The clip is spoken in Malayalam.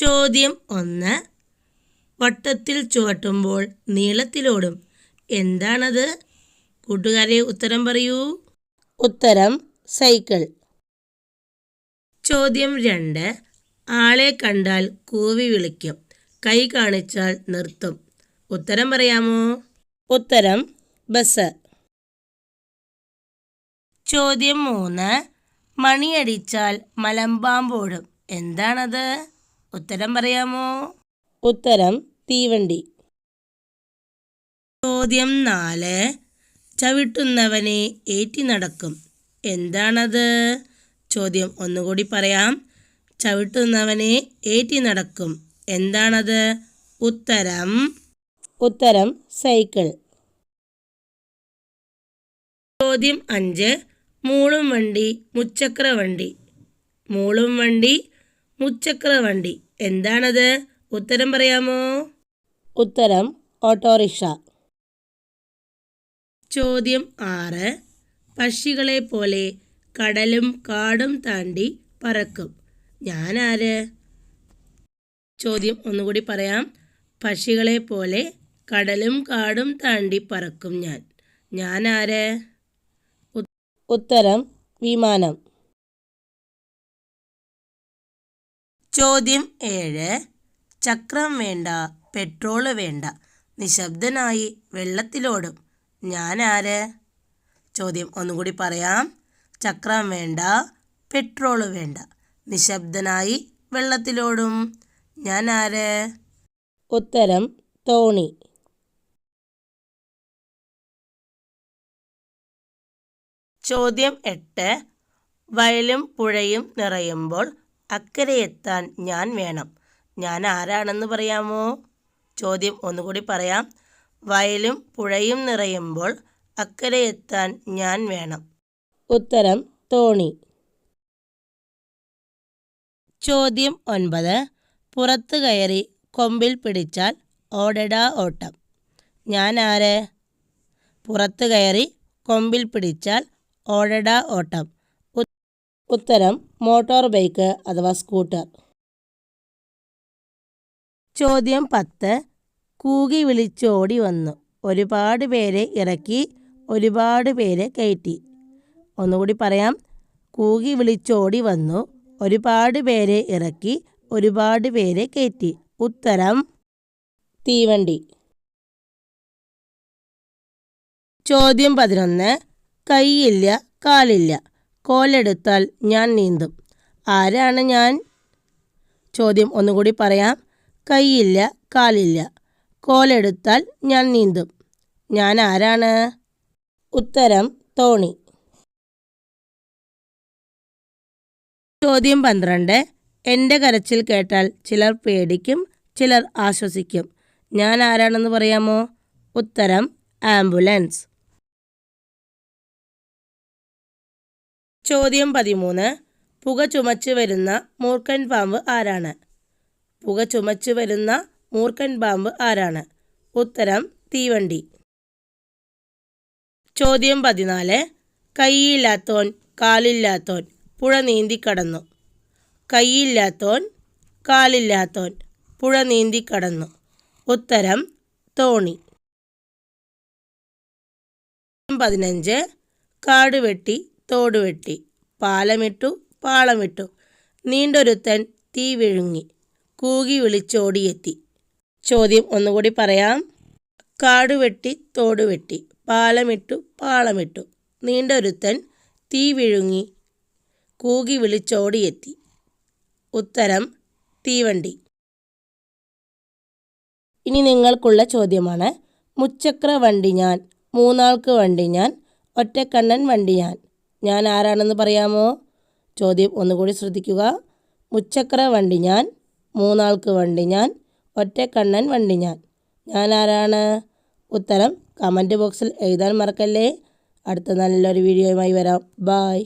ചോദ്യം ഒന്ന്. വട്ടത്തിൽ ചുവട്ടുമ്പോൾ നീളത്തിലോടും. എന്താണത്? കൂട്ടുകാരെ ഉത്തരം പറയൂ. ഉത്തരം സൈക്കിൾ. ചോദ്യം രണ്ട്. ആളെ കണ്ടാൽ കൂവി വിളിക്കും. കൈ കാണിച്ചാൽ നിർത്തും. ഉത്തരം പറയാമോ? ഉത്തരം ബസ്. ചോദ്യം മൂന്ന്. മണിയടിച്ചാൽ മലമ്പാമ്പോടും. എന്താണത്? ഉത്തരം പറയാമോ? ഉത്തരം തീവണ്ടി. ചോദ്യം നാല്. ചവിട്ടുന്നവനെ ഏറ്റി നടക്കും. എന്താണത്? ചോദ്യം ഒന്നുകൂടി പറയാം. ചവിട്ടുന്നവനെ ഏറ്റി നടക്കും. എന്താണത്? ഉത്തരം. ഉത്തരം സൈക്കിൾ. ചോദ്യം അഞ്ച്. മൂളും വണ്ടി മുച്ചക്ര വണ്ടി മൂളും വണ്ടി മുച്ചക്ര വണ്ടി. എന്താണത്? ഉത്തരം പറയാമോ? ഉത്തരം ഓട്ടോറിക്ഷ. ചോദ്യം ആറ്. പക്ഷികളെ പോലെ കടലും കാടും താണ്ടി പറക്കും. ഞാനാര്? ചോദ്യം ഒന്നുകൂടി പറയാം. പക്ഷികളെ പോലെ കടലും കാടും താണ്ടി പറക്കും ഞാൻ. ഞാനാര്? ഉത്തരം വിമാനം. ചോദ്യം ഏഴ്. ചക്രം വേണ്ട പെട്രോൾ വേണ്ട നിശബ്ദനായി വെള്ളത്തിലോടും. ഞാനാര്? ചോദ്യം ഒന്നുകൂടി പറയാം. ചക്രം വേണ്ട പെട്രോൾ വേണ്ട നിശബ്ദനായി വെള്ളത്തിലോടും. ഞാൻ ആര് ഉത്തരം തോണി. ചോദ്യം എട്ട്. വയലും പുഴയും നിറയുമ്പോൾ അക്കരയെത്താൻ ഞാൻ വേണം. ഞാൻ ആരാണെന്ന് പറയാമോ? ചോദ്യം ഒന്നുകൂടി പറയാം. വയലും പുഴയും നിറയുമ്പോൾ അക്കരെ എത്താൻ ഞാൻ വേണം. ഉത്തരം തോണി. ചോദ്യം ഒൻപത്. പുറത്തു കയറി കൊമ്പിൽ പിടിച്ചാൽ ഓടടാ ഓട്ടം. ഞാൻ ആര്? പുറത്തു കയറി കൊമ്പിൽ പിടിച്ചാൽ ഓടടാ ഓട്ടം. ഉത്തരം മോട്ടോർ ബൈക്ക് അഥവാ സ്കൂട്ടർ. ചോദ്യം പത്ത്. കൂകി വിളിച്ചോടി വന്നു. ഒരുപാട് പേരെ ഇറക്കി ഒരുപാട് പേരെ കയറ്റി. ഒന്നുകൂടി പറയാം. കൂകി വിളിച്ചോടി വന്നു. ഒരുപാട് പേരെ ഇറക്കി ഒരുപാട് പേരെ കയറ്റി. ഉത്തരം തീവണ്ടി. ചോദ്യം പതിനൊന്ന്. കൈയില്ല കാലില്ല. കോലെടുത്താൽ ഞാൻ നീന്തും. ആരാണ് ഞാൻ? ചോദ്യം ഒന്നുകൂടി പറയാം. കൈയില്ല കാലില്ല. കോലെടുത്താൽ ഞാൻ നീന്തും. ഞാൻ ആരാണ്? ഉത്തരം തോണി. ചോദ്യം പന്ത്രണ്ട്. എന്റെ കരച്ചിൽ കേട്ടാൽ ചിലർ പേടിക്കും ചിലർ ആശ്വസിക്കും. ഞാൻ ആരാണെന്ന് പറയാമോ? ഉത്തരം ആംബുലൻസ്. ചോദ്യം പതിമൂന്ന്. പുക ചുമച്ചു വരുന്ന മൂർഖൻ പാമ്പ് ആരാണ്? പുക ചുമച്ചു വരുന്ന മൂർഖൻ പാമ്പ് ആരാണ്? ഉത്തരം തീവണ്ടി. ചോദ്യം പതിനാല്. കൈയില്ലാത്തോൻ കാലില്ലാത്തോൻ പുഴ നീന്തി കടന്നു. കൈയില്ലാത്തോൻ കാലില്ലാത്തോൻ പുഴ നീന്തി കടന്നു. ഉത്തരം തോണി. പതിനഞ്ച്. കാട് വെട്ടി തോട് വെട്ടി. പാലമിട്ടു പാളമിട്ടു. നീണ്ടൊരുത്തൻ തീ വിഴുങ്ങി. കൂകി വിളിച്ചോടിയെത്തി. ചോദ്യം ഒന്നുകൂടി പറയാം. കാട് വെട്ടി തോട് വെട്ടി. പാലമിട്ടു പാളമിട്ടു. നീണ്ടൊരുത്തൻ തീ വിഴുങ്ങി. കൂകി വിളിച്ചോടിയെത്തി. ഉത്തരം തീവണ്ടി. ഇനി നിങ്ങൾക്കുള്ള ചോദ്യമാണ്. മുച്ചക്ര വണ്ടി ഞാൻ മൂന്നാൾക്ക് വണ്ടി ഞാൻ ഒറ്റക്കണ്ണൻ വണ്ടി ഞാൻ. ഞാൻ ആരാണെന്ന് പറയാമോ? ചോദ്യം ഒന്നുകൂടി ശ്രദ്ധിക്കുക. മുച്ചക്ര വണ്ടി ഞാൻ മൂന്നാൾക്ക് വണ്ടി ഞാൻ ഒറ്റക്കണ്ണൻ വണ്ടി ഞാൻ. ഞാൻ ആരാണ് ഉത്തരം കമന്റ് ബോക്സിൽ എഴുതാൻ മറക്കല്ലേ. അടുത്ത നല്ലൊരു വീഡിയോയുമായി വരാം. ബായ്